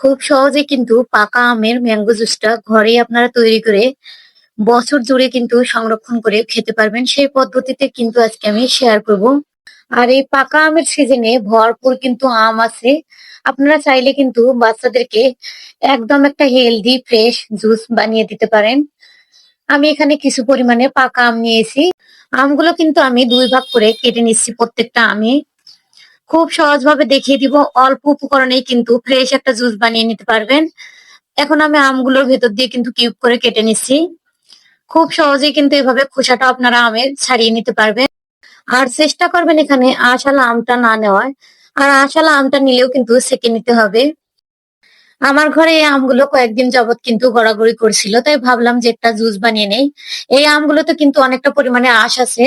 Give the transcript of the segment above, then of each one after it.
খুব সহজে কিন্তু পাকা আমের ম্যাঙ্গো জুসটা ঘরেই আপনারা তৈরি করে বছর জুড়ে কিন্তু সংরক্ষণ করে খেতে পারবেন। সেই পদ্ধতিতে কিন্তু আজকে আমি শেয়ার করব। আর এই পাকা আমের সিজনে ভরপুর কিন্তু আম আছে। আপনারা চাইলে কিন্তু বাচ্চাদেরকে একদম একটা হেলদি ফ্রেশ জুস বানিয়ে দিতে পারেন। আমি এখানে কিছু পরিমাণে পাকা আম নিয়েছি। আমগুলো কিন্তু আমি দুই ভাগ করে কেটে নিচ্ছি প্রত্যেকটা আমি। খুব সহজভাবে দেখিয়ে দিব। অল্প উপকরণেই কিন্তু ফ্রেশ একটা জুস বানিয়ে নিতে পারবেন। এখন আমি আমগুলোর ভেতর দিয়ে কিন্তু কিউব করে কেটে নিচ্ছি। খুব সহজেই কিন্তু এভাবে খোসাটা আপনারা আমের ছাড়িয়ে নিতে পারবেন। আর চেষ্টা করবেন এখানে আশালা আমটা না নেওয়ার। আর আশালা আমটা নিলেও কিন্তু সেকে নিতে হবে। আমার ঘরে এই আমগুলো কয়েকদিন যাবত কিন্তু গড়াগড়ি করছিল, তাই ভাবলাম যে একটা জুস বানিয়ে নেই। এই আমগুলোতে কিন্তু অনেকটা পরিমাণে আঁশ আছে।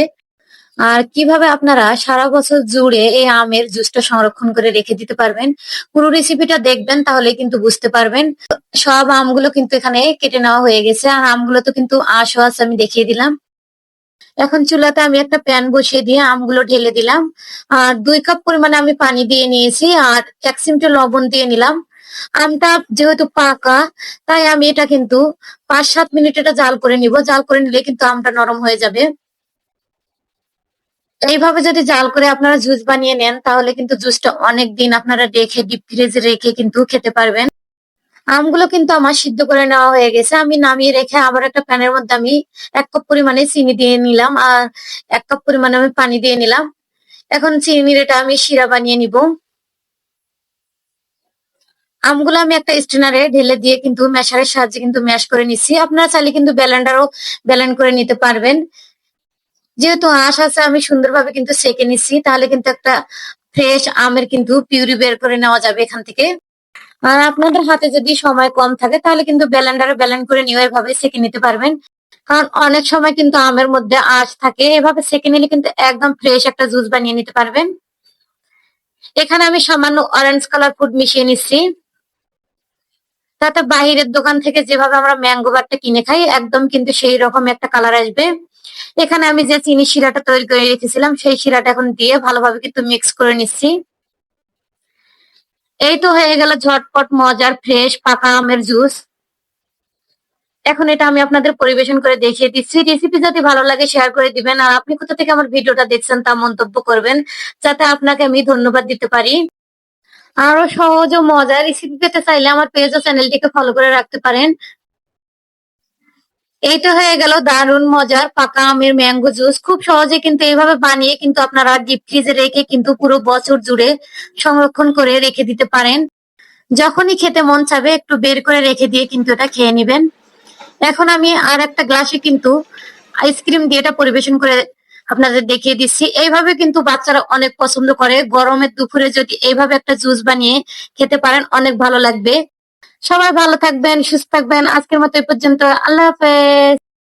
আর কীভাবে আপনারা সারা বছর জুড়ে এই আমের জুসটা সংরক্ষণ করে রেখে দিতে পারবেন? পুরো রেসিপিটা দেখবেন, তাহলে কিন্তু বুঝতে পারবেন। সব আমগুলো কিন্তু এখানে কেটে নেওয়া হয়ে গেছে। আর আমগুলো তো কিন্তু আঁশও আছে, আমি দেখিয়ে দিলাম। এখন চুলাতে আমি একটা প্যান বসিয়ে দিয়ে আমগুলো ঢেলে দিলাম। আর দুই কাপ পরিমাণে আমি পানি দিয়ে নিয়েছি, আর এক চিমটে লবণ দিয়ে নিলাম। আমটা যেহেতু পাকা, তাই আমি এটা কিন্তু পাঁচ সাত মিনিট এটা জাল করে নিব। জাল করে নিলে কিন্তু আমটা নরম হয়ে যাবে। এইভাবে যদি জাল করে আপনারা জুস বানিয়ে নেন, তাহলে কিন্তু জুসটা অনেক দিন আপনারা রেখে ডিপ ফ্রিজে রেখে কিন্তু খেতে পারবেন। আমগুলো কিন্তু আমার সিদ্ধ করে নেওয়া হয়ে গেছে। আমি নামিয়ে রেখে আবার একটা প্যানের মধ্যে আমি এক কাপ পরিমাণে চিনি দিয়ে নিলাম, আর এক কাপ পরিমাণে আমি পানি দিয়ে নিলাম। এখন চিনির এটা আমি শিরা বানিয়ে নিব। আমগুলো আমি একটা স্টেনারে ঢেলে দিয়ে কিন্তু ম্যাশারের সাহায্যে কিন্তু ম্যাশ করে নিচ্ছি। আপনারা চাইলে কিন্তু ব্যালেন্ডারও ব্যালেন্ড করে নিতে পারবেন। যেহেতু আঁশ আছে, আমি সুন্দরভাবে কিন্তু সেকে নিচ্ছি। তাহলে কিন্তু একটা ফ্রেশ আমের কিন্তু পিউরি বের করে নেওয়া যাবে এখান থেকে। আর আপনাদের হাতে যদি সময় কম থাকে, তাহলে কিন্তু ব্যালেন্ডারে ব্যালেন্ড করে নিয়ে এভাবে সেকে নিতে পারবেন। কারণ অনেক সময় কিন্তু আমের মধ্যে আঁশ থাকে, এভাবে সেকে নিলে কিন্তু একদম ফ্রেশ একটা জুস বানিয়ে নিতে পারবেন। এখানে আমি সামান্য অরেঞ্জ কালার ফুড মিশিয়ে নিচ্ছি। তাতে বাহিরের দোকান থেকে যেভাবে আমরা ম্যাঙ্গো বারটা কিনে খাই, একদম কিন্তু সেই রকম একটা কালার আসবে। এখানে আমি যে চিনি শিরাটা তৈরি করে রেখেছিলাম, সেই শিরাটা এখন দিয়ে ভালোভাবে কিন্তু মিক্স করে নিচ্ছি। এই তো হয়ে গেল ঝটপট মজার ফ্রেশ পাকা আমের জুস এখন এটা আমি আপনাদের পরিবেশন করে দেখিয়ে দিচ্ছি। রেসিপি যদি ভালো লাগে শেয়ার করে দিবেন, আর আপনি কোথা থেকে আমার ভিডিওটা দেখছেন তা মন্তব্য করবেন, যাতে আপনাকে আমি ধন্যবাদ দিতে পারি। আরও সহজ ও মজার রেসিপি পেতে চাইলে আমার পেজ ও চ্যানেলটিকে ফলো করে রাখতে পারেন। এইটা হয়ে গেল দারুণ মজার পাকা আমের ম্যাঙ্গো জুস খুব সহজে কিন্তু এইভাবে বানিয়ে কিন্তু আপনারা ডিপ ফ্রিজে রেখে কিন্তু পুরো বছর জুড়ে সংরক্ষণ করে রেখে দিতে পারেন। যখনই খেতে মন চাবে একটু বের করে রেখে দিয়ে কিন্তু এটা খেয়ে নেবেন। এখন আমি আর একটা গ্লাসে কিন্তু আইসক্রিম দিয়ে এটা পরিবেশন করে আপনাদের দেখিয়ে দিচ্ছি। এইভাবে কিন্তু বাচ্চারা অনেক পছন্দ করে। গরমের দুপুরে যদি এইভাবে একটা জুস বানিয়ে খেতে পারেন, অনেক ভালো লাগবে। সবাই ভালো থাকবেন, সুস্থ থাকবেন। আজকের মতো এই পর্যন্ত। আল্লাহ হাফেজ।